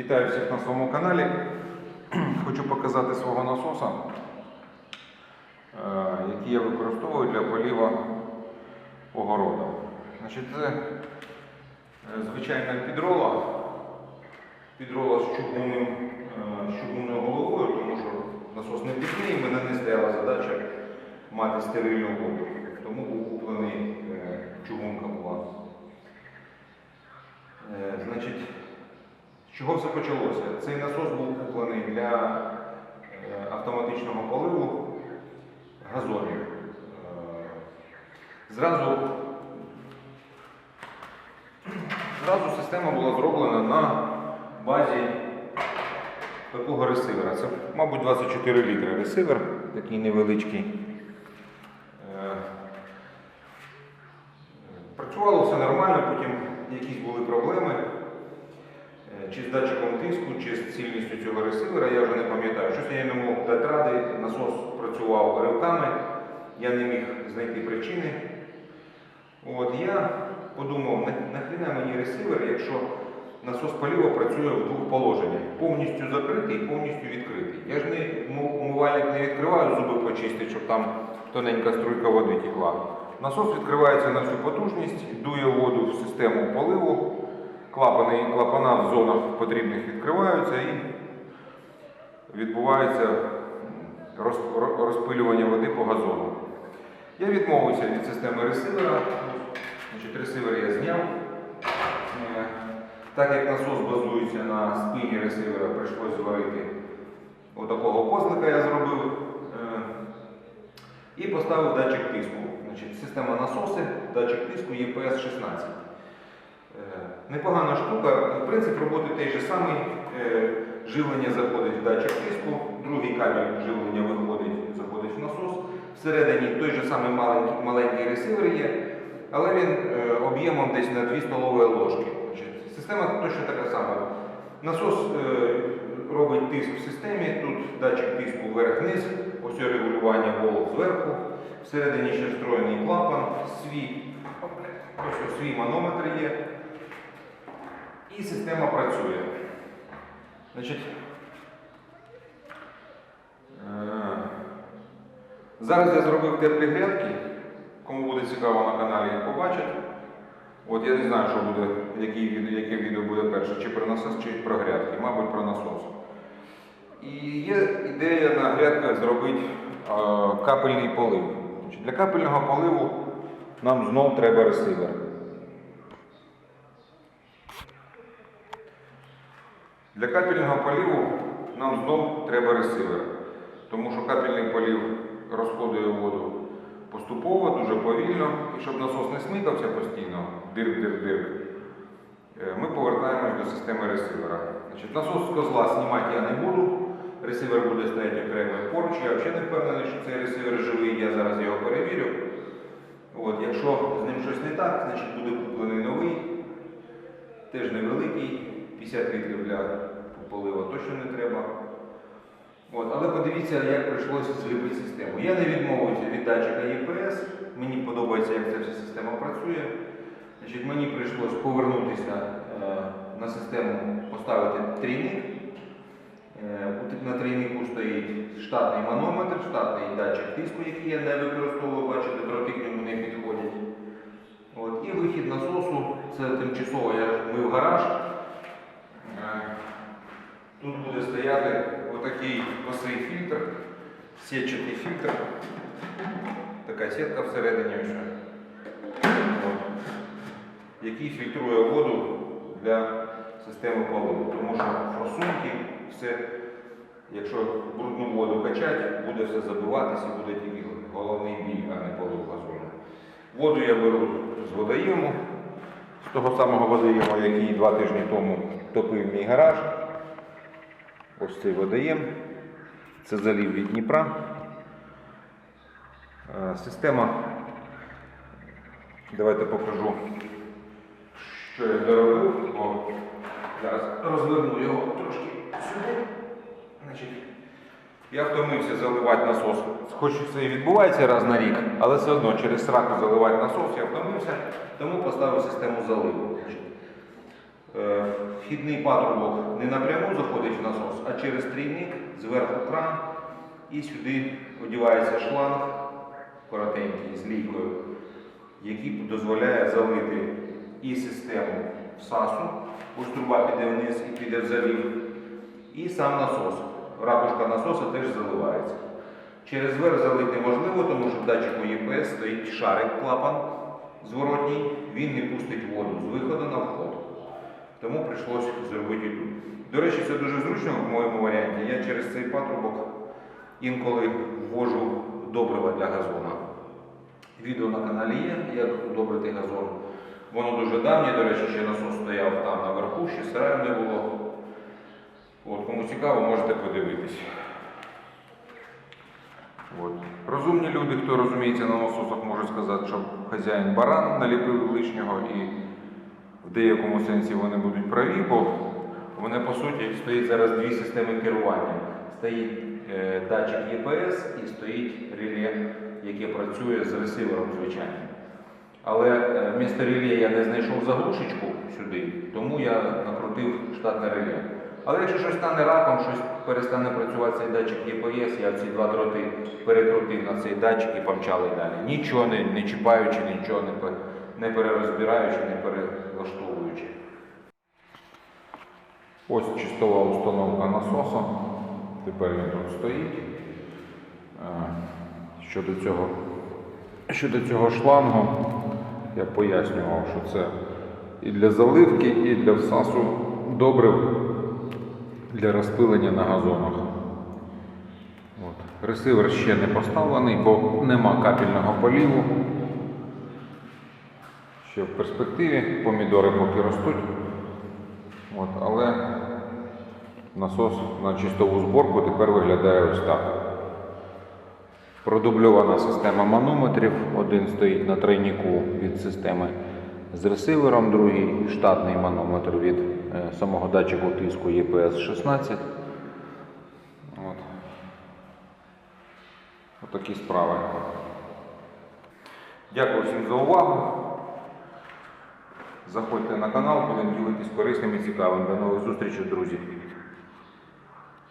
Вітаю всіх на своєму каналі. Хочу показати свого насоса, е, який я використовую для поліва огорода. Значить, це е, звичайна підрола, підрола з, чугунним, е, чугунною головою, тому що насос не пісний, в мене не стояла задача мати стерильну воду. Тому був куплений чугунка була. Значить, чого все почалося? Цей насос був куплений для е, автоматичного поливу газонів. Е, Зразу, зразу система була зроблена на базі такого ресивера. Це, мабуть, 24 літри ресивер, такий невеличкий. Е, Працювало все нормально, потім якісь були проблеми. Е, Чи з датчиком тиску, чи з цільністю цього ресивера, я вже не пам'ятаю. Щось я не мог дати ради, насос працював ривками, я не міг знайти причини. От я подумав, «На- нахрена мені ресивер, якщо насос поліва працює в двох положеннях. Повністю закритий і повністю відкритий. Я ж не умивальник не відкриваю, зуби почистити, щоб там тоненька струйка води текла. Насос відкривається на всю потужність, дує воду в систему поливу. Клапани, і клапана в зонах потрібних відкриваються і відбувається розпилювання води по газону. Я відмовився від системи ресивера. Значить, ресивер я зняв. Е, Так як насос базується на спині ресивера, прийшлося зварити отакого козлика я зробив. Е, І поставив датчик тиску. Значить, система насоси, датчик тиску ЄПС-16. Е, Непогана штука. Принцип роботи той же самий. Е, Живлення заходить в датчик тиску, другий кабель живлення виходить, заходить в насос. Всередині той же самий маленький, маленький ресивер є, але він е, об'ємом десь на 2 столові ложки. Система точно така сама. Насос е, робить тиск в системі, тут датчик тиску вверх-вниз, ось регулювання волок зверху. Всередині ще встроєний клапан, свій, ось свій манометр є. І система працює. Значить, е, зараз я зробив теплі грядки. Кому буде цікаво на каналі їх побачить. От я не знаю, що буде, який відео, яке відео буде перше, чи про насос, чи про грядки, мабуть, про насос. І є ідея на грядках зробити е, капельний полив. Для капельного поливу нам знов треба ресивер. Для капельного поліву нам знов треба ресивер, тому що капельний полів розходує воду поступово, дуже повільно, і щоб насос не смикався постійно, дирк-дирк-дирк, е, ми повертаємось до системи ресивера. Значить, насос з козла знімати я не буду, ресивер буде стояти окремо поруч, я взагалі не впевнений, що цей ресивер живий, я зараз його перевірю. От, якщо з ним щось не так, значить буде куплений новий, теж невеликий, 50 літрів для полива точно не треба. От, але подивіться, як прийшлося зробити систему. Я не відмовився від датчика ЄПС, мені подобається, як ця вся система працює. Значить, мені прийшлося повернутися е, на систему, поставити трійник. Е, на трійнику стоїть штатний манометр, штатний датчик тиску, який я не використовую, бачите, дроти к ньому не підходять. От, і вихід насосу, це тимчасово я мив гараж. Тут буде стояти отакий косий фільтр, сітчатий фільтр. Така сітка всередині. Який фільтрує воду для системи поливу. Тому що форсунки, все, якщо брудну воду качати, буде все забиватися, буде тільки головний біль, а не полив газону. Воду я беру з водоєму, з того самого водоєму, який два тижні тому топив мій гараж. Ось цей водоєм. Це залів від Дніпра. Е, Система. Давайте покажу, що я доробив, бо зараз розверну його трошки сюди. Значить, я втомився заливати насос. Хоч це і відбувається раз на рік, але все одно через сраку заливати насос я втомився, тому поставив систему заливу. Е, Вхідний патрубок не напряму заходить в насос, а через трійник, зверху кран, і сюди одівається шланг коротенький з лійкою, який дозволяє залити і систему всасу, ось труба піде вниз і піде в залів, і сам насос. Ракушка насоса теж заливається. Через верх залити можливо, тому що в датчику ЄПС стоїть шарик клапан зворотній, він не пустить воду з виходу на вход. Тому прийшлося зробити тут. До речі, це дуже зручно в моєму варіанті. Я через цей патрубок інколи ввожу добрива для газона. Відео на каналі є, як удобрити газон. Воно дуже давнє, до речі, ще насос стояв там наверху, ще сараю не було. От, кому цікаво, можете подивитись. От. Розумні люди, хто розуміється на насосах, може сказати, що хазяїн баран наліпив лишнього і деякому сенсі вони будуть праві, бо вони по суті стоїть зараз дві системи керування. Стоїть е, датчик ЄПС і стоїть реле, яке працює з ресивером звичайним. Але е, вмісто реле я не знайшов заглушечку сюди, тому я накрутив штатне реле. Але якщо щось стане раком, щось перестане працювати цей датчик ЄПС, я ці два дроти перекрутив на цей датчик і помчали далі. Нічого не, не чіпаючи, нічого не, не перерозбираючи, не перелаштовуючи. Ось чистова установка насоса. Тепер він тут стоїть. Е, Щодо цього, щодо цього шлангу, я пояснював, що це і для заливки, і для всасу добрив для розпилення на газонах. От. Ресивер ще не поставлений, бо нема капельного поліву. Ще в перспективі помідори поки ростуть. От, але насос на чистову зборку тепер виглядає ось так. Продубльована система манометрів. Один стоїть на тройнику від системи з ресивером, другий штатний манометр від е, самого датчику тиску EPS 16. От. Отакі справи. Дякую всім за увагу. Заходьте на канал, будемо ділитись корисним і цікавим. До нових зустрічей, друзі.